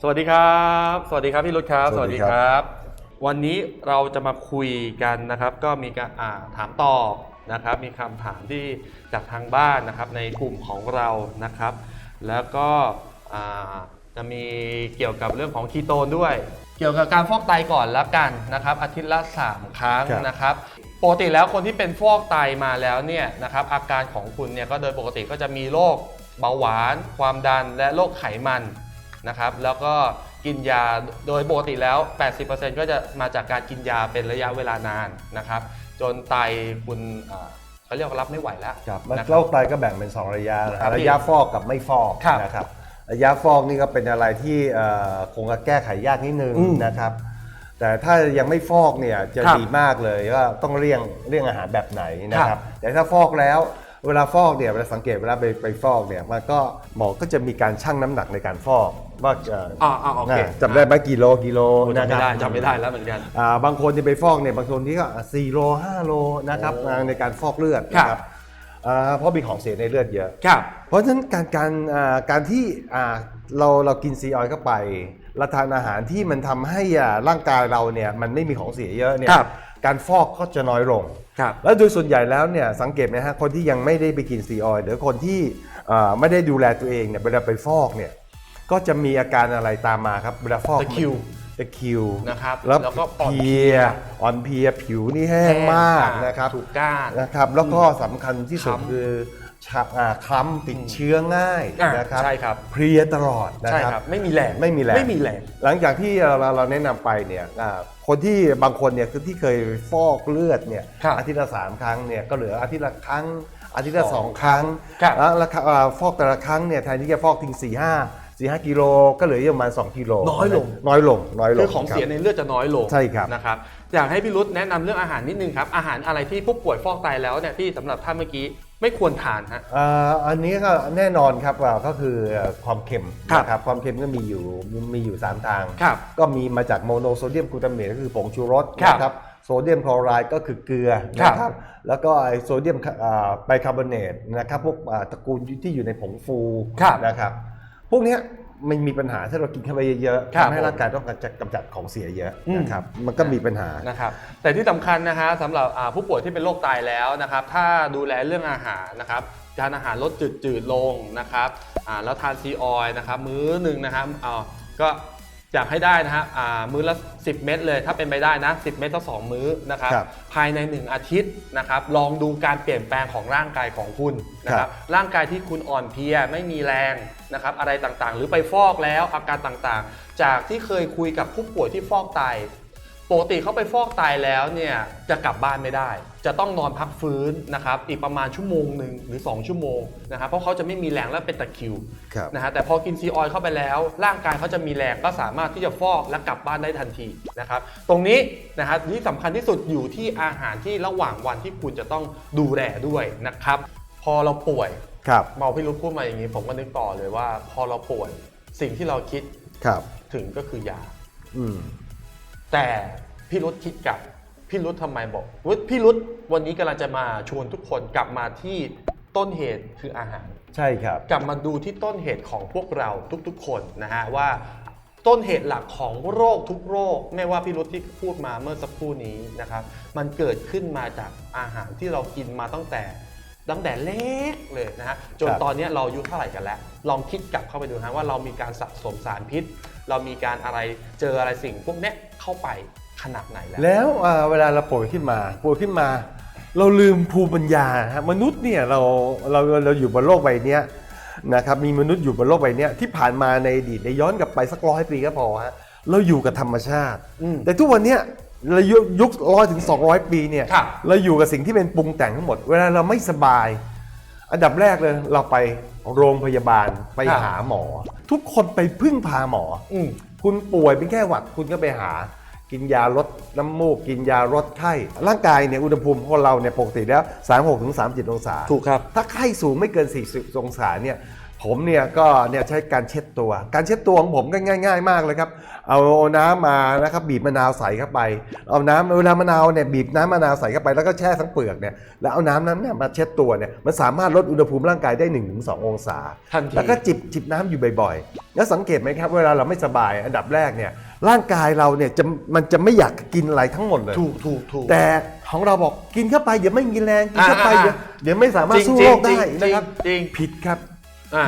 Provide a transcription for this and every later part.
สวัสดีครับ สวัสดีครับพี่รุธครับ สวัสดีครับ วันนี้เราจะมาคุยกันนะครับ ก็มีการอ่าถามตอบนะครับ มีคำถามที่จากทางบ้านนะครับ ในกลุ่มของเรานะครับ แล้วก็อ่าจะมีเกี่ยวกับเรื่องของคีโตนด้วย เกี่ยวกับการฟอกไตก่อนละกันนะครับ อาทิตย์ละ3ครั้งครับนะครับปกติแล้วคนที่เป็นฟอกไตมาแล้วเนี่ยนะครับอาการของคุณเนี่ยก็โดยปกติก็จะมีโรคเบาหวาน ความดันและโรคไขมัน นะครับแล้วก็กินยาโดยปกติแล้ว 80%ก็จะมาจากการกินยาเป็นระยะเวลานานนะครับ จนไตคุณเอ่อเขาเรียกว่ารับไม่ไหวแล้วครับมันนะคโรรับคไตก็แบ่งเป็น 2 ระยะนะครัฮะบระยะฟอกกับไม่ฟอกครับนะครับระยะฟอกนี่ก็เป็นอะไรที่เอ่อคงจะแก้ไขยากนิดนึงอืมนะครับแต่ถ้ายังไม่ฟอกเนี่ยจะครับดีมากเลยก็ต้องเลี่ยงเลี่ยงอาหารแบบไหนนะคครัรับบแต่ถ้าฟอกแล้วเวลาฟอกเนี่ยเวลาสังเกตเวลาไปไปฟอกเนี่ยมันก็หมอก็จะมีการชั่งน้ำหนักในการฟอก ว่าจะอ่าอ่าโอเคน่ะจำได้ไหมกี่โลกิโลโอ้จำไม่นะได้ครับจำไม่ได้แล้วเหมือนกันอ่าบางคนที่ไปฟอกเนี่ยบางคนที่ก็4โล5โลนะครับโอ้ในการฟอกเลือดครับนะครับอ่าเพราะมีของเสียในเลือดเยอะครับเพราะฉะนั้นการการอ่าการที่อ่าเราเรากินซีออยล์เข้าไปเราทานอาหารที่มันทำให้อ่าร่างกายเราเนี่ยมันไม่มีของเสียเยอะเนี่ยครับการฟอกก็จะน้อยลงครับแล้วโดยส่วนใหญ่แล้วเนี่ยสังเกตไหมฮะคนที่ยังไม่ได้ไปกินซีออยล์หรือคนที่อ่าไม่ได้ดูแลตัวเองเนี่ยเวลาไปฟอกเนี่ย ก็จะมีอาการอะไรตามมาครับเวลาฟอกตะคริวตะคริวนะครับแล้วแล้วก็อ่อนเพลียอ่อนเพลียผิวนี่แห้งมากนะครับถูกก้านนะครับ แล้วก็สำคัญที่สุดคล้ำคือชาอ่าคล้ำติดเชื้อง่ายอ่านะครับใช่ครับเพลียตลอดนะใช่ครับครับไม่มีแรงไม่มีแรงไม่มีแรงหลังจากที่เราเราเราแนะนำไปเนี่ยอ่าคนที่บางคนเนี่ยคือที่เคยฟอกเลือดเนี่ยครับอาทิตย์ละสามครั้งเนี่ยก็เหลืออาทิตย์ละครั้งอาทิตย์ละสสอองงครั้งครับแล้วราคาอ่าฟอกแต่ละครั้งเนี่ยแทนที่จะฟอกทิ้งสี่ห้า สี่ห้ากิโลก็เหลืออยู่ประมาณ 2 กิโลน้อยลง น้อยลงน้อยลงคือของเสียรับในเลือดจะน้อยลงใช่ครับนะครับอยากให้พี่รุธแนะนำเรื่องอาหารนิดนึงครับ อาหารอะไรที่ผู้ป่วยฟอกไตแล้วเนี่ยที่สำหรับท่านเมื่อกี้ไม่ควรทานฮะอ่าอันนี้ก็แน่นอนครับว่าก็คือความเค็มครับนะครับความเค็มก็มีอยู่มีอยู่ 3 ทางครับก็มีมาจากโมโนโซเดียมกลูตาเมตก็คือผงชูรสครับนะครับโซเดียมคลอไรด์ก็คือเกลือครับนะครับแล้วก็ไอโซเดียมอ่าไบคาร์บอเนตนะครับพวกอ่าตระกูลที่อยู่ในผงฟูครับนะครับ พวกเนี้ยมันมีปัญหาถ้าเรากินเข้าไปเยอะๆครับทำให้ร่างกายต้องการจะกำจัดของเสียเยอะอืม นะครับมันก็มีปัญหา นะครับแต่ที่สำคัญนะฮะสำหรับอ่าผู้ป่วยที่เป็นโรคไตแล้วนะครับ ถ้าดูแลเรื่องอาหารนะครับทานอาหารลดจืดๆลงนะครับอ่าแล้วทานซีออยล์นะครับ มื้อหนึ่งนะครับอ่าก็อยากให้ได้นะฮะอ่ามื้อละ 10 เม็ดเลย ถ้าเป็นไปได้นะ 10 เม็ดต่อสองมื้อนะครับ ครับภายใน 1 อาทิตย์นะครับ ลองดูการเปลี่ยนแปลงของร่างกายของคุณนะคครัรับบร่างกายที่คุณอ่อนเพลียไม่มีแรง นะครับอะไรต่างๆ หรือไปฟอกแล้วอาการต่างๆ จากที่เคยคุยกับผู้ป่วยที่ฟอกไตปกติเขาไปฟอกไตแล้วเนี่ยจะกลับบ้านไม่ได้ จะต้องนอนพักฟื้นนะครับอีกประมาณชั่วโมงหนึ่งหรือ 2 ชั่วโมงนะครับเพราะเขาจะไม่มีแรงและเป็นตะคริวครับนะฮะแต่พอกินซีออยล์เข้าไปแล้ว ร่างกายเขาจะมีแรงก็สามารถที่จะฟอกและกลับบ้านได้ทันทีนะครับตรงนี้นะฮะที่สำคัญที่สุดอยู่ที่อาหารที่ระหว่างวันที่คุณจะต้องดูแลด้วยนะครับพอเราป่วย ครับเมาพี่รุธพูดมาอย่างนี้ ผมก็นึกต่อเลยว่า พอเราป่วยสิ่งที่เราคิดครับถึงก็คือยาอืมแต่พี่รุธคิดกลับพี่รุธทำไมบอกว่าพี่รุธวันนี้กำลังจะมาชวนทุกคนกลับมาที่ต้นเหตุคืออาหาร ใช่ครับ กลับมาดูที่ต้นเหตุของพวกเราทุกๆ คนนะฮะว่า ต้นเหตุหลักของโรคทุกโรค ไม่ว่าพี่รุธที่พูดมาเมื่อสักครู่นี้นะครับ มันเกิดขึ้นมาจากอาหารที่เรากินมาตั้งแต่ ตั้งแต่เล็กเลยนะฮะจนครับตอนนี้เราอายุเท่าไหร่กันแล้ว ลองคิดกลับเข้าไปดูนะว่าเรามีการสะสมสารพิษ เรามีการอะไรเจออะไรสิ่งพวกเนี้ยเข้าไปขนาดไหนแล้ว แล้วอ่าเวลาเราป่วยขึ้นมาป่วยขึ้นมา เราลืมภูมิปัญญาฮะมนุษย์เนี่ยเราเราเราอยู่บนโลกใบเนี้ยนะครับมีมนุษย์อยู่บนโลกใบเนี้ยที่ผ่านมาในอดีตในยย้อนกลับไปสักร้อยปีก็พอฮะเราอยู่กับธรรมชาติอืมแต่ทุกวันเนี้ย เรายุคยุคร้อยถึง 200 ปีเนี่ยครับเราอยู่กับสิ่งที่เป็นปรุงแต่งทั้งหมด เวลาเราไม่สบาย อันดับแรกเลยเราไปโรงพยาบาลไปหาหมอ ทุกคนไปพึ่งพาหมอ อืม คุณป่วยเป็นแค่หวัดคุณก็ไปหา กินยาลดน้ำมูก กินยาลดไข้ ร่างกายเนี่ยอุณหภูมิของเราเนี่ยปกติแล้ว 36ถึง37 องศา ถูกครับ ถ้าไข้สูงไม่เกิน 40 องศาเนี่ย ผมเนี่ยก็เนี่ยใช้การเช็ดตัว การเช็ดตัวของผมก็ง่าย ๆ มากเลยครับ เอาน้ำมานะครับบีบมะนาวใส่เข้าไป เอาน้ำเวลามะนาวเนี่ยบีบน้ำมะนาวใส่เข้าไปแล้วก็แช่ทั้งเปลือกเนี่ยแล้วเอาน้ำนั้นเนี่ยมาเช็ดตัวเนี่ยมันสามารถลดอุณหภูมิร่างกายได้ 1-2 องศาทันทีแล้วก็จิบจิบน้ำอยู่บ่อยๆ แล้วสังเกตไหมครับ เวลาเราไม่สบายอันดับแรกเนี่ยร่างกายเราเนี่ยจะมันจะไม่อยากกินอะไรทั้งหมดเลย ถูกถูกถูกแต่ของเราบอกกินเข้าไปเดี๋ยวไม่มีแรงกินเข้าไปอ่าเดี๋ยวเดี๋ยวไม่สามารถจริงสู้จริงโรคได้จริงนะครับจริงผิดครับอะ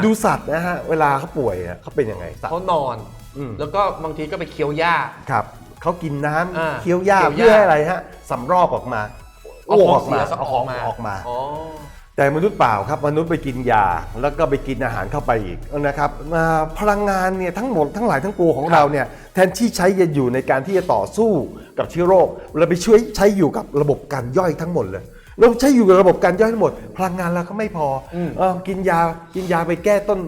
ดูสัตว์นะฮะเวลาเขาป่วยอะเขาเป็นยังไงสัตว์ เขานอน อืม แล้วก็บางทีก็ไปเคี้ยวหญ้า ครับเขากินน้ำอ่าเคี้ยวหญ้าเคี้ยวหญ้า เพื่อให้อะไรฮะสำรอกออกมาเอาของเสียเอาอขออกงมาออกมา อ๋อ แต่มนุษย์เปล่าครับมนุษย์ไปกินยาแล้วก็ไปกินอาหารเข้าไปอีกนะครับอ่าพลังงานเนี่ยทั้งหมดทั้งหลายทั้งปวงของเราเนี่ยแทนที่ใช้จะอยู่ในการที่จะต่อสู้กับเชื้อโรค เราไปช่วยใช้อยู่กับระบบการย่อยทั้งหมดเลย เราใช้อยู่กับระบบการย่อยทั้งหมด พลังงานเราก็ไม่พออมเออกินยากินยาไปแก้ต้น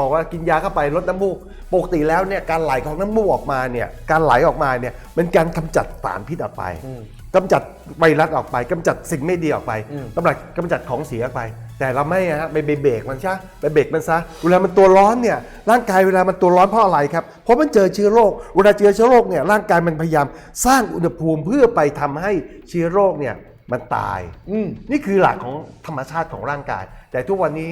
บอกว่ากินยาเข้าไปลดน้ำมูกปกติแล้วเนี่ยการไหลของน้ำมูกออกมาเนี่ยการไหลออกมาเนี่ยเป็นการกำจัดสารพิษออกไปอืมกำจัดไวรัสออกไปกำจัดสิ่งไม่ดีออกไปอืมกำจัดกำจัดของเสียออกไป แต่เราไม่อะฮะไปไปเบรกมันใช่ไปเบรกมันซะเวลามันตัวร้อนเนี่ยร่างกายเวลามันตัวร้อนเพราะอะไรครับเพราะมันเจอเชื้อโรคเวลาเจอเชื้อโรคเนี่ยร่างกายมันพยายามสร้างอุณหภูมิเพื่อไปทำให้เชื้อโรคเนี่ย มันตาย อืม นี่คือหลักของธรรมชาติของร่างกาย แต่ทุกวันนี้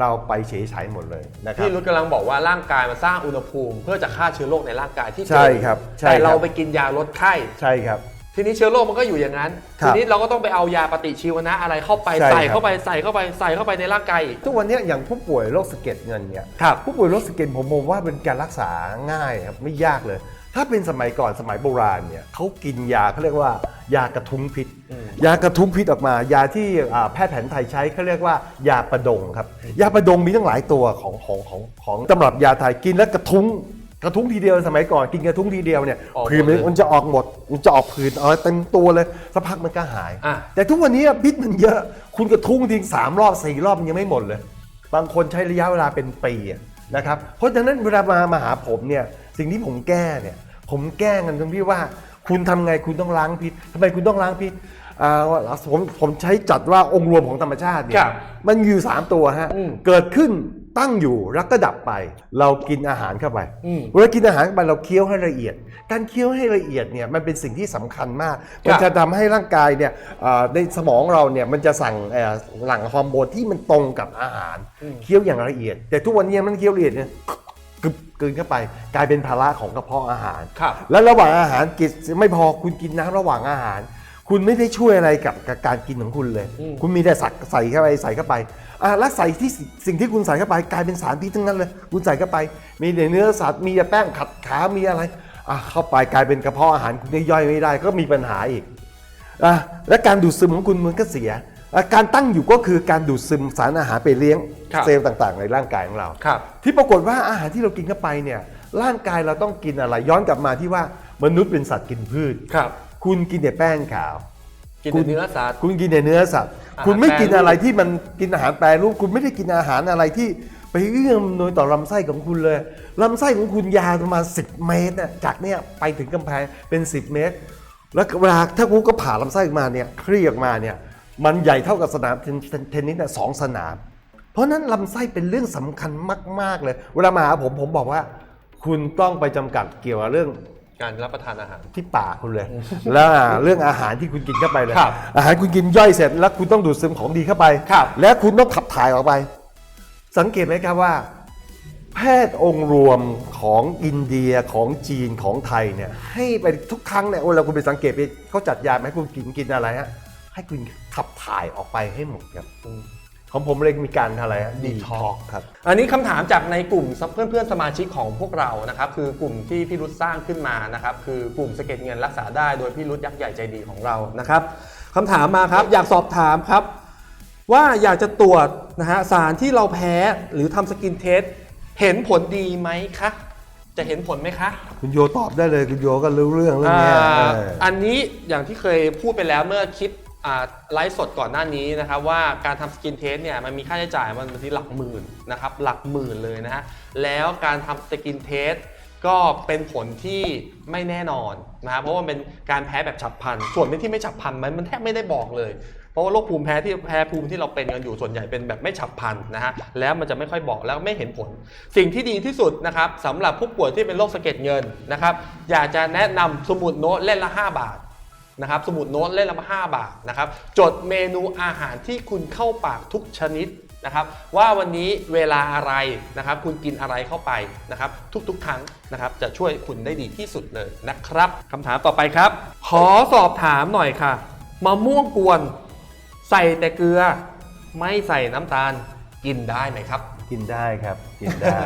เราไปเฉยฉายหมดเลยนะครับ พี่รุธกำลังบอกว่าร่างกายมันสร้างอุณหภูมิ เพื่อจะฆ่าเชื้อโรคในร่างกายที่เกิดใช่ครับใช่แต่เราครับ ไปกินยาลดไข้ ใช่ครับ ทีนี้เชื้อโรคมันก็อยู่อย่างนั้น ครัทีบนี้เราก็ต้องไปเอายาปฏิชีวนะอะไรเข้าไปใช่ใส่ครับ เข้าไปใส่เข้าไปใส่เข้าไปในร่างกายอีกทุกวันนี้อย่างผู้ป่วยโรคสะเก็ดเงินเนี่ย ครับ ผู้ป่วยโรคสะเก็ดผมมองว่าเป็นการรักษาง่ายครับไม่ยากเลย ถ้าเป็นสมัยก่อนสมัยโบราณเนี่ยเขากินยาเขาเรียกว่ายากระทุ้งพิษอืมยากระทุ้งพิษออกมา ยาที่อ่าแพทย์แผนไทยใช้เขาเรียกว่ายาประดงครับ ยาประดงมีตั้งหลายตัวของของของของตำรับยาไทยกินแล้วกระทุ้งกระทุ้งทีเดียวสมัยก่อนกินกระทุ้งทีเดียวเนี่ยออกหมดผื่นมันเลยมันจะออกหมดมันจะออกผื่นเอาเต็มตัวเลยสักพักมันก็หาย อะ แต่ทุกวันนี้พิษมันเยอะคุณกระทุ้งทิ้งสามรอบสี่รอบมันยังไม่หมดเลย บางคนใช้ระยะเวลาเป็นปีอะนะครับเพราะฉะนั้นเวลามามาหาผมเนี่ยสิ่งที่ผมแก้เนี่ย ผมแก้กันตรงที่ว่า คุณทำไงคุณต้องล้างพิษทำไมคุณต้องล้างพิษอ่าผมผมใช้จัดว่าองค์รวมของธรรมชาติเนี่ครัยบมันอยู่สามตัวฮะอืมเกิดขึ้นตั้งอยู่แล้วก็ดับไป เรากินอาหารเข้าไปอืมเวลากินอาหารเข้าไปเราเคี้ยวให้ละเอียด การเคี้ยวให้ละเอียดเนี่ยมันเป็นสิ่งที่สำคัญมากครับมันจะทำให้ร่างกายเนี่ยเอ่อในสมองเราเนี่ยมันจะสั่งเอ่อหลั่งฮอร์โมนที่มันตรงกับอาหาร เคี้ยวอย่างละเอียด แต่ทุกวันนี้มันเคี้ยวละเอียดเนี่ย กึบกลืนเข้าไป กลายเป็นภาระของกระเพาะอาหาร ครับ แล้วระหว่างอาหารกินไม่พอคุณกินน้ำระหว่างอาหาร คุณไม่ได้ช่วยอะไรกับกับการกินของคุณเลยอืมคุณมีแต่สักใส่เข้าไปใส่เข้าไปอะแล้วใส่ที่สิสิ่งที่คุณใส่เข้าไป กลายเป็นสารพิษทั้งนั้นเลย คุณใส่เข้าไป มีแต่เนื้อสัตว์มีแต่แป้งขัดขามีอะไรอะเข้าไปกลายเป็นกระเพาะอาหารคุณย่อยไม่ได้ก็มีปัญหาอีกอะและการดูดซึมของคุณมันก็เสียอะ การตั้งอยู่ก็คือการดูดซึมสารอาหารไปเลี้ยงครับเซลล์ต่างๆ ในร่างกายของเรา ครับ ที่ปรากฏว่าอาหารที่เรากินเข้าไปเนี่ยร่างกายเราต้องกินอะไรย้อนกลับมาที่ว่ามนุษย์เป็นสัตว์กินพืช ครับ คุณกินแต่แป้งขาว กินคุแต่ณเนื้อสัตว์ คุณกินแต่เนื้อสัตว์ อาหารคุณไม่กินแปรรูป อะไรที่มันกินอาหารแปรรูปคุณไม่ได้กินอาหารอะไรที่ไปเอื้อมหน่วยต่อลำไส้ของคุณเลยลำไส้ของคุณยาวประมาณ10 เมตรน่ะจากเนี่ยไปถึงกำแพงเป็น 10 เมตร แล้วเวลาถ้าคุณก็ผ่าลำไส้ออกมาเนี่ยคลี่ออกมาเนี่ย มันใหญ่เท่ากับสนามเทนเทนเทนนิสเนี่ยสองสนาม เพราะฉะนั้นลำไส้เป็นเรื่องสำคัญมาก ๆ เลย เวลามาหาผมผมบอกว่า คุณต้องไปจำกัดเกี่ยวกับเรื่องการรับประทานอาหาร ที่ปากคุณเลย แล้วเรื่องอาหารที่คุณกินเข้าไปเลย ครับอาหารคุณกินย่อยเสร็จแล้วคุณต้องดูดซึมของดีเข้าไป ครับ และคุณต้องขับถ่ายออกไป สังเกตไหมครับว่า แพทย์องค์รวมของอินเดียของจีนของไทยเนี่ยให้ไปทุกครั้งเนี่ยเวลาคุณไปสังเกตไปเขาจัดยามาให้คุณกินกินอะไรฮะให้คุณ ขับถ่ายออกไปให้หมดครับของผมเลยมีการอะไรฮะดีท็อกครับ อันนี้คำถามจากในกลุ่มเพื่อนเพื่อนๆสมาชิกของพวกเรานะครับ คือกลุ่มที่พี่รุธสร้างขึ้นมานะครับ คือกลุ่มสะเก็ดเงินรักษาได้โดยพี่รุธยักษ์ใหญ่ใจดีของเรานะครับคำถามมาครับอยากสอบถามครับ ว่าอยากจะตรวจนะฮะสารที่เราแพ้หรือทำสกินเทสเห็นผลดีไหมคะจะเห็นผลไหมคะ คุณโยตอบได้เลยคุณโยก็รู้เรื่องเรื่องเนี้ยอ่าเออ อันนี้อย่างที่เคยพูดไปแล้วเมื่อคลิปอ่า ไลฟ์สดก่อนหน้านี้นะครับว่าการทำสกินเทสเนี่ยมันมีค่าใช้จ่ายมันบางทีหลักหมื่นนะครับหลักหมื่นเลยนะฮะแล้วการทำสกินเทสก็เป็นผลที่ไม่แน่นอนนะครับเพราะว่ามันเป็นการแพ้แบบฉับพลัน ส่วนที่ไม่ฉับพลันมันมันแทบไม่ได้บอกเลย เพราะว่าโรคภูมิแพ้ที่แพ้ภูมิที่เราเป็นกันอยู่ส่วนใหญ่เป็นแบบไม่ฉับพลันนะฮะแล้วมันจะไม่ค่อยบอกแล้วไม่เห็นผล สิ่งที่ดีที่สุดนะครับสำหรับผู้ป่วยที่เป็นโรคสะเก็ดเงินนะครับอยากจะแนะนำสมุดโน้ตเล่นละ 5 บาท นะครับสมุดโน้ตเล่นละ 5 บาทนะครับจดเมนูอาหารที่คุณเข้าปากทุกชนิดนะครับว่าวันนี้เวลาอะไรนะครับคุณกินอะไรเข้าไปนะครับทุกๆ ครั้งนะครับจะช่วยคุณได้ดีที่สุดเลยนะครับคำถามต่อไปครับ ขอสอบถามหน่อยค่ะมะม่วงกวน ใส่แต่เกลือ ไม่ใส่น้ำตาลกินได้ไหมครับ กินได้ครับกินได้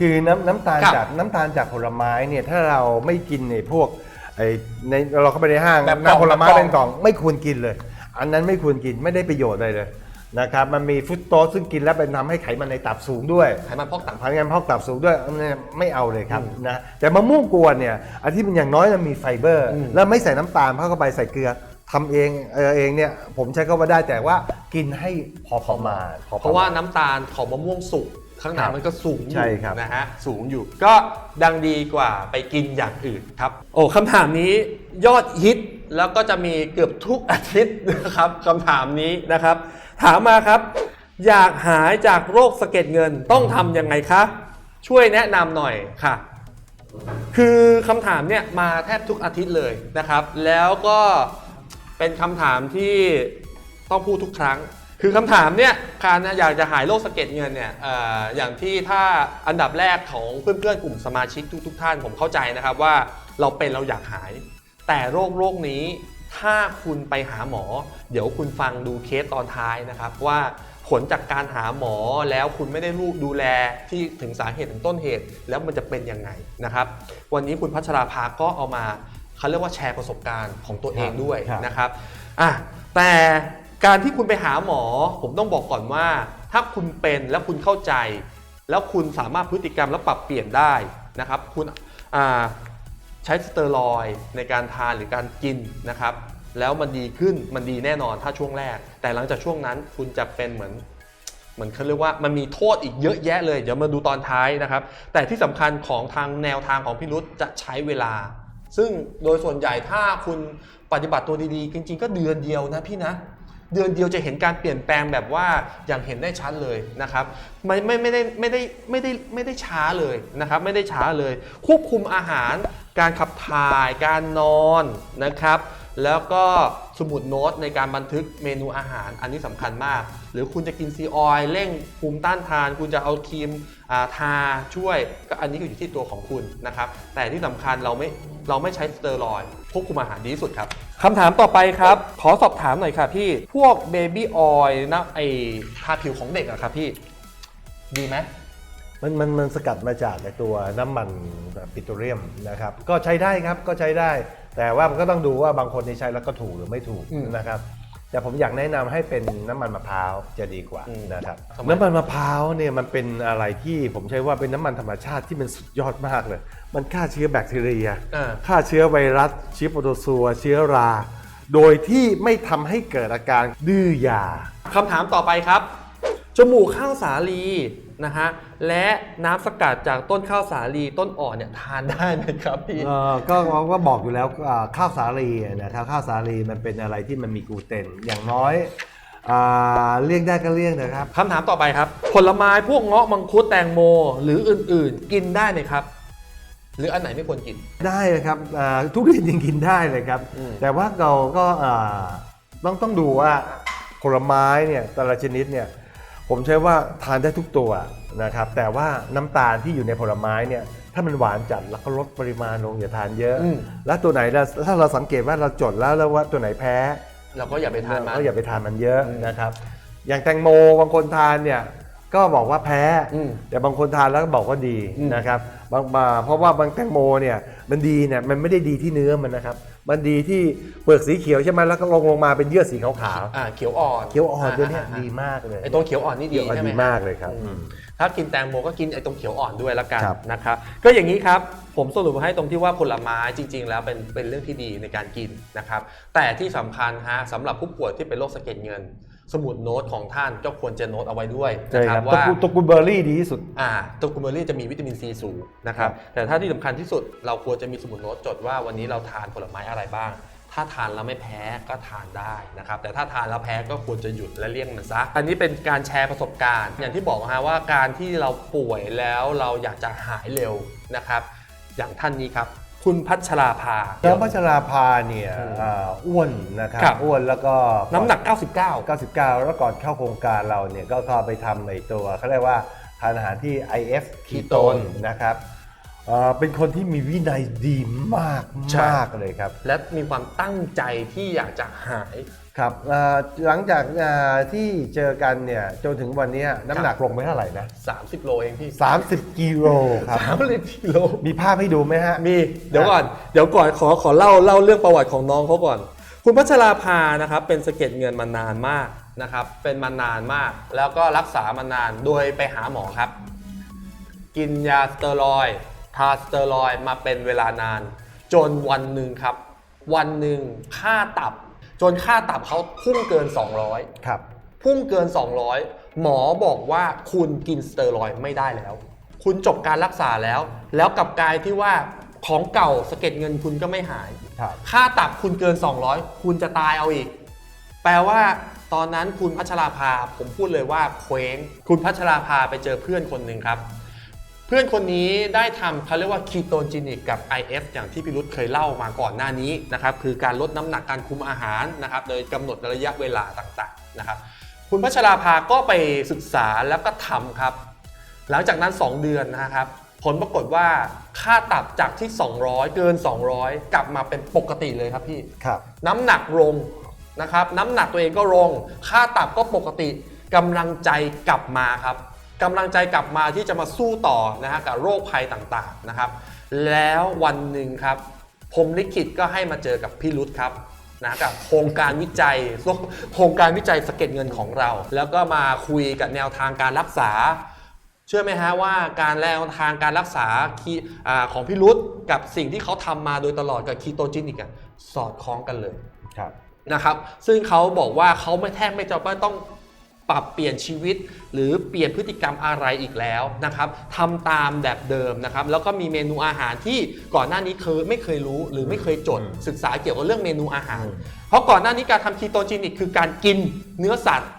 คือน้ำน้ำตาลครับจากน้ำตาลจากผลไม้เนี่ยถ้าเราไม่กินในพวก ไอ้ในเราเข้าไปในห้างแบบกล่องน้ำผลไม้แบบกล่อง เป็นกล่องไม่ควรกินเลย อันนั้นไม่ควรกินไม่ได้ประโยชน์อะไรเลยนะครับมันมีฟรุตโตสซึ่งกินแล้วเป็นทำให้ไขมันในตับสูงด้วย ไขมันพอกตับ พลังงานพอกตับสูงด้วยอันนี้ไม่เอาเลยครับนะแต่มะม่วงกวนเนี่ยอันที่มันอย่างน้อยมันมีไฟเบอร์อืมแล้วไม่ใส่น้ำตาลเข้าไปใส่เกลือทำเองเออเองเนี่ยผมใช้ก็ว่าได้แต่ว่ากินให้พอประมาณพอเพราะว่าน้ำตาลของมะม่วงสุก ข้างในครับมันก็สูงอใช่ยู่ครับ นะฮะสูงอยู่ก็ดังดีกว่าไปกินอย่างอื่นครับ โอ้คำถามนี้ยอดฮิตแล้วก็จะมีเกือบทุกอาทิตย์นะครับคำถามนี้นะครับ ถามมาครับ อยากหายจากโรคสะเก็ดเงินต้องทำยังไงคะ ช่วยแนะนำหน่อยค่ะ คือคำถามเนี่ยมาแทบทุกอาทิตย์เลยนะครับ แล้วก็เป็นคำถามที่ต้องพูดทุกครั้ง คือคำถามเนี่ยการอยากจะหายโรคสะเก็ดเงินเนี่ยเอ่ออย่างที่ถ้าอันดับแรกของเพื่อนๆกลุ่มสมาชิกทุกๆท่านผมเข้าใจนะครับว่าเราเป็นเราอยากหาย แต่โรคโรคนี้ถ้าคุณไปหาหมอ เดี๋ยวคุณฟังดูเคสตอนท้ายนะครับว่าผลจากการหาหมอแล้วคุณไม่ได้รูดูแลที่ถึงสาเหตุถึงต้นเหตุ แล้วมันจะเป็นยังไงนะครับ วันนี้คุณพัชราภาก็เอามาเขาเรียกว่าแชร์ประสบการณ์ของตัวเองด้วยนะครับอะแต่ การที่คุณไปหาหมอ ผมต้องบอกก่อนว่า ถ้าคุณเป็นแล้วคุณเข้าใจ แล้วคุณสามารถพฤติกรรมแล้วปรับเปลี่ยนได้นะครับคุณใช้สเตอรอยในการทานหรือการกินนะครับ แล้วมันดีขึ้นมันดีแน่นอนถ้าช่วงแรก แต่หลังจากช่วงนั้นคุณจะเป็นเหมือนเหมือนเขาเรียกว่ามันมีโทษอีกเยอะแยะเลย เดี๋ยวมาดูตอนท้ายนะครับ แต่ที่สำคัญของทางแนวทางของพี่นุชจะใช้เวลา ซึ่งโดยส่วนใหญ่ถ้าคุณปฏิบัติตัวดีๆ จริง ๆ ก็เดือนเดียวนะพี่นะ เดือนเดียวจะเห็นการเปลี่ยนแปลงแบบว่าอย่างเห็นได้ชัดเลยนะครับไม่ไม่ไม่ได้ไม่ได้ไม่ได้ไม่ได้ช้าเลยนะครับไม่ได้ช้าเลย ควบคุมอาหาร การขับถ่ายการนอนนะครับแล้วก็สมุดโน้ตในการบันทึกเมนูอาหารอันนี้สำคัญมาก หรือคุณจะกินซีออยล์เร่งภูมิต้านทาน คุณจะเอาครีมาทาช่วยก็อันนี้ก็อยู่ที่ตัวของคุณนะครับแต่ที่สำคัญเราไม่เราไม่ใช้สเตียรอยด์ควบคุมอาหารดีที่สุดครับ คำถามต่อไปครับ ขอสอบถามหน่อยค่ะพี่ พวกเบบี้ออยล์นะไอทาผิวของเด็กอะครับพี่ ดีไหม มันมันมันสกัดมาจากในตัวน้ำมันปิโตรเลียมนะครับ ก็ใช้ได้ครับก็ใช้ได้ แต่ว่ามันก็ต้องดูว่าบางคนที่ใช้แล้วก็ถูกหรือไม่ถูกอืมนะครับ แต่ผมอยากแนะนำให้เป็นน้ำมันมะพร้าวจะดีกว่าอืมนะครับทำไม น้ำมันมะพร้าวเนี่ยมันเป็นอะไรที่ผมใช้ว่าเป็นน้ำมันธรรมชาติที่มันสุดยอดมากเลย มันฆ่าเชื้อแบคทีเรียอ่า ฆ่าเชื้อไวรัสเชื้อโปรโตซัวเชื้อรา โดยที่ไม่ทำให้เกิดอาการดื้อยา คำถามต่อไปครับ จมูกข้าวสาลีนะฮะและน้ำสกัดจากต้นข้าวสาลีต้นอ่อนเนี่ยทานได้ไหมครับพี่ เอ่อก็ก็ก็บอกอยู่แล้วอ่าข้าวสาลีนะครับข้าวสาลีมันเป็นอะไรที่มันมีกลูเตนอย่างน้อยอ่าเลี่ยงได้ก็เลี่ยงนะครับ คำถามต่อไปครับ ผลไม้พวกเงาะมังคุดแตงโม หรืออื่นๆ กินได้ไหมครับ หรืออันไหนไม่ควรกิน ได้เลยครับอ่าทุเรียนยังกินได้เลยครับ อืม แต่ว่าเราก็อ่าต้องต้องดูว่าผลไม้เนี่ยแต่ละชนิดเนี่ยผมใช้ว่าทานได้ทุกตัวนะครับ แต่ว่าน้ำตาลที่อยู่ในผลไม้เนี่ยถ้ามันหวานจัดแล้วก็ลดปริมาณลงอย่าทานเยอะ อืม แล้วตัวไหนเราถ้าเราสังเกตว่าเราจดแล้วแล้วว่าตัวไหนแพ้ เราก็อย่าไปทานมัน ก็อย่าไปทานมันเยอะอืมนะครับ อย่างแตงโมบางคนทานเนี่ยก็บอกว่าแพ้ อืมแต่บางคนทานแล้วก็บอกว่าดีอืมนะครับ บางมาเพราะว่าบางแตงโมเนี่ยมันดีเนี่ยมันไม่ได้ดีที่เนื้อมันนะครับ มันดีที่เปลือกสีเขียวใช่ไหมแล้วก็ลงลงมาเป็นเยื่อสีขาวอ่าเขียวอ่อนๆเขียวอ่อนตัวเนี้ยาดีมากเลยไอ้ตัวเขียวอ่อนนี่ดีเขียวอ่อนใช่ไหมดีฮะ มากเลยครับอืมอืมถ้ากินแตงโมก็กินไอ้ตรงเขียวอ่อนด้วยละกันครับ นะครับก็อย่างนี้ครับผมสรุปให้ตรงที่ว่าผลไม้จริง ๆ แล้วเป็นเป็นเรื่องที่ดีในการกินนะครับแต่ที่สำคัญฮะสำหรับผู้ป่วยที่เป็นโรคสะเก็ดเงิน สมุดโน้ตของท่านก็ควรจะโน้ตเอาไว้ด้วยใช่นะคครัรับบว่าตระกูลตระกูลเบอร์รี่ดีที่สุดอ่าตัวกูเบอร์รี่จะมีวิตามินซีสูงนะครับแต่ถ้าที่สำคัญที่สุดเราควรจะมีสมุดโน้ตจดว่าวันนี้เราทานผลไม้อะไรบ้างทถ้าทานแล้วไม่แพ้ก็ทานได้นะครับแต่ถ้าทานแล้วแพ้ก็ควรจะหยุดและเลี่ยงมันซะอันนี้เป็นการแชร์ประสบการณ์ อย่างที่บอกนะฮะว่าการที่เราป่วยแล้วเราอยากจะหายเร็วนะครับ อย่างท่านนี้ครับ คุณพัชราภา น้องพัชราภาเนี่ยอืมอ่าอ้วนนะครับครับ อ้วนแล้วก็น้ำหนัก 99 99 แล้วก่อนเข้าโครงการเราเนี่ยก็เข้าไปทำไอ้ตัวเขาเรียกว่าทานอาหารที่ IF คีโตน Ketone นะครับเอ่อเป็นคนที่มีวินัยดีมากใช่ มากเลยครับ และมีความตั้งใจที่อยากจะหาย ครับเอ่อหลังจากเอ่อที่เจอกันเนี่ยจนถึงวันเนี้ยน้ำหนักลงไปเท่าไหร่นะ 30 โลเองพี่ 30 กิโลครับสามสิบกิโลมีภาพให้ดูไหมฮะ มี เดี๋ยวก่อน เดี๋ยวก่อนขอขอเล่าเล่าเรื่องประวัติของน้องเขาก่อน คุณพัชราภานะครับเป็นสะเก็ดเงินมานานมากนะครับ เป็นมานานมาก แล้วก็รักษามานานโดยไปหาหมอครับ กินยาสเตียรอยด์ทาสเตียรอยด์มาเป็นเวลานาน จนวันหนึ่งครับ วันหนึ่งค่าตับ จนค่าตับเขาพุ่งเกิน 200 ครับ พุ่งเกิน 200 หมอบอกว่าคุณกินสเตียรอยด์ไม่ได้แล้ว คุณจบการรักษาแล้ว แล้วกลับกลายที่ว่าของเก่าสะเก็ดเงินคุณก็ไม่หาย ครับ ค่าตับคุณเกิน 200 คุณจะตายเอาอีก แปลว่า ตอนนั้นคุณพัชราภา ผมพูดเลยว่าเคว้ง คุณพัชราภาไปเจอเพื่อนคนหนึ่งครับ เพื่อนคนนี้ได้ทำเขาเรียกว่าคีโตจินิกกับ IF อย่างที่พี่รุธเคยเล่ามาก่อนหน้านี้นะครับคือการลดน้ำหนักการคุมอาหารนะครับโดยกำหนดระยะเวลาต่างๆนะครับคุณพัชราภาก็ไปศึกษาแล้วก็ทำครับ หลังจากนั้น 2 เดือนนะครับ ผลปรากฏว่าค่าตับจากที่ 200 เกิน 200 กลับมาเป็นปกติเลยครับพี่ครับน้ำหนักลงนะครับน้ำหนักตัวเองก็ลง ค่าตับก็ปกติกำลังใจกลับมาครับ กำลังใจกลับมาที่จะมาสู้ต่อนะฮะกับโรคภัยต่างๆนะครับ แล้ววันหนึ่งครับพรหมลิขิตก็ให้มาเจอกับพี่รุธครับนะกับโครงการวิจัยโครงการวิจัยสะเก็ดเงินของเรา แล้วก็มาคุยกับแนวทางการรักษา เชื่อไหมฮะว่าการแนวทางการรักษาคีอ่าของพี่รุธกับสิ่งที่เขาทำมาโดยตลอดกับคีโตจินิกอะสอดคล้องกันเลยครับนะครับ ซึ่งเขาบอกว่าเขาไม่แทบไม่จะต้อง ปรับเปลี่ยนชีวิต หรือเปลี่ยนพฤติกรรมอะไรอีกแล้วนะครับทำตามแบบเดิมนะครับแล้วก็มีเมนูอาหารที่ก่อนหน้านี้เคยไม่เคยรู้หรือไม่เคยจดอืมศึกษาเกี่ยวกับเรื่องเมนูอาหารอืมเพราะก่อนหน้านี้การทำคีโตจินิกคือการกินเนื้อสัตว์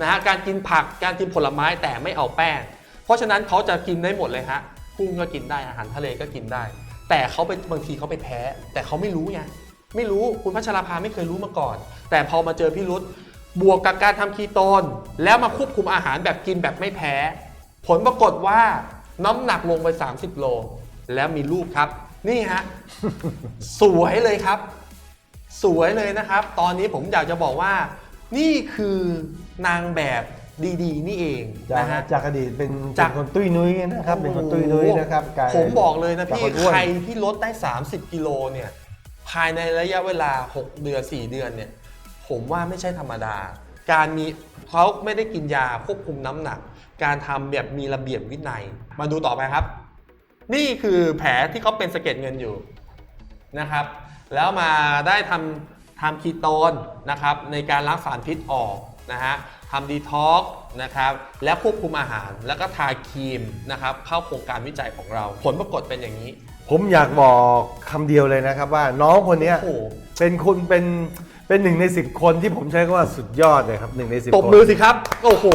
นะฮะการกินผักการกินผลไม้แต่ไม่เอาแป้ง เพราะฉะนั้นเขาจะกินได้หมดเลยฮะกุ้งก็กินได้อาหารทะเลก็กินได้ แต่เขาไปบางทีเขาไปแพ้ แต่เขาไม่รู้ไงไม่รู้คุณพัชราภาไม่เคยรู้มาก่อน แต่พอมาเจอพี่รุธ บวกกับการทำคีโตน แล้วมาควบคุมอาหารแบบกินแบบไม่แพ้ ผลปรากฏว่าน้ำหนักลงไป 30 โล แล้วมีลูกครับ นี่ฮะ สวยเลยครับ สวยเลยนะครับ ตอนนี้ผมอยากจะบอกว่า นี่คือนางแบบดีๆ นี่เองจากนะฮะ จากอดีตเป็นจาก เป็นคนตุ้ยนุ้ยนะครับเป็นคนตุ้ยนุ้ยนะครับกลายผมบอกเลยนะจากพี่คนอ้วนใครที่ลดได้ 30 กิโลเนี่ย ภายในระยะเวลา 6 เดือน 4 เดือนเนี่ย ผมว่าไม่ใช่ธรรมดา การมีเขาไม่ได้กินยาควบคุมน้ำหนัก การทำแบบมีระเบียบวินัย มาดูต่อไปครับ นี่คือแผลที่เขาเป็นสะเก็ดเงินอยู่นะครับ แล้วมาได้ทำทำคีโตนนะครับ ในการล้างสารพิษออกนะฮะทำดีท็อกนะครับและควบคุมอาหารแล้วก็ทาครีมนะครับเข้าโครงการวิจัยของเรา ผลปรากฏเป็นอย่างนี้ ผมอยากบอกคำเดียวเลยนะครับว่าน้องคนเนี้ยโอ้โหเป็นคนเป็น เป็นหนึ่งในสิบคนที่ผมใช้คำว่าสุดยอดเลยครับหนึ่งในสิบตบคนมือสิครับ โอ้โห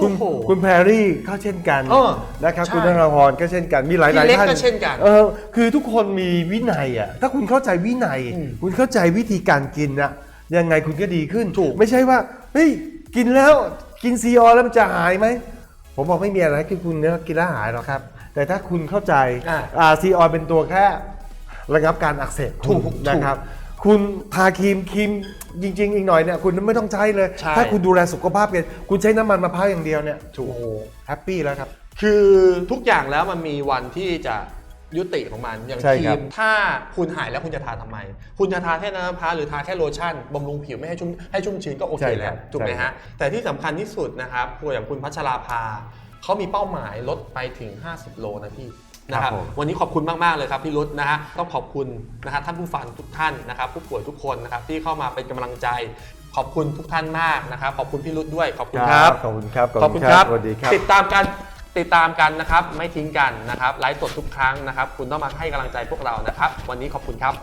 คุณโอ้โห คุณแพรรี่ก็เช่นกันเออนะครับ ใช่คุณธนพรก็เช่นกันมีหลายหพี่ลายเล็กท่านก็เช่นกันเออคือทุกคนมีวินัยอะถ้าคุณเข้าใจวินัย อืมคุณเข้าใจวิธีการกินนะยังไงคุณก็ดีขึ้นถูก ไม่ใช่ว่าเฮ้ยกินแล้วกินซีออแล้วมันจะหายไหมผมบอกไม่มีอะไรคือคุณเนี่ยกินแล้วหายหรอกครับ แต่ถ้าคุณเข้าใจอ่าอ่าซีออเป็นตัวแค่ระงับการอักเสบถูก นะครับ คุณทาครีมครีมจริง ๆ อีกหน่อยเนี่ยคุณไม่ต้องใช้เลย ใช่ ถ้าคุณดูแลสุขภาพกันคุณใช้น้ำมันมะพร้าวอย่างเดียวเนี่ยถูกโอ้โหแฮปปี้แล้วครับ คือทุกอย่างแล้วมันมีวันที่จะยุติของมันอย่างใช่ครีครับ มถ้าคุณหายแล้วคุณจะทาทำไม คุณจะทาแค่น้ำมะพร้าวหรือทาแค่โลชั่นบำรุงผิวไม่ให้ชุ่มให้ชุ่มชื้นก็โอเคแล้วถูกไหมฮะแต่ที่สำคัญที่สุดนะครับตัวอย่างคุณพัชราภาเขามีเป้าหมายลดไปถึง 50 โลนะพี่ นะครับผมวันนี้ขอบคุณมาก ๆ เลยครับพี่รุธนะฮะต้องขอบคุณนะฮะท่านผู้ฟังทุกท่านนะครับผู้ป่วยทุกคนนะครับที่เข้ามาเป็นกำลังใจ ขอบคุณทุกท่านมากนะครับขอบคุณพี่รุธด้วยขอบคุณครับ ขอบคุณครับขอบคุณครับ สวัสดีครับ ติดตามกันติดตามกันนะครับ ไม่ทิ้งกันนะครับไลฟ์สดทุกครั้งนะครับ คุณต้องมาให้กำลังใจพวกเรานะครับ วันนี้ขอบคุณครับ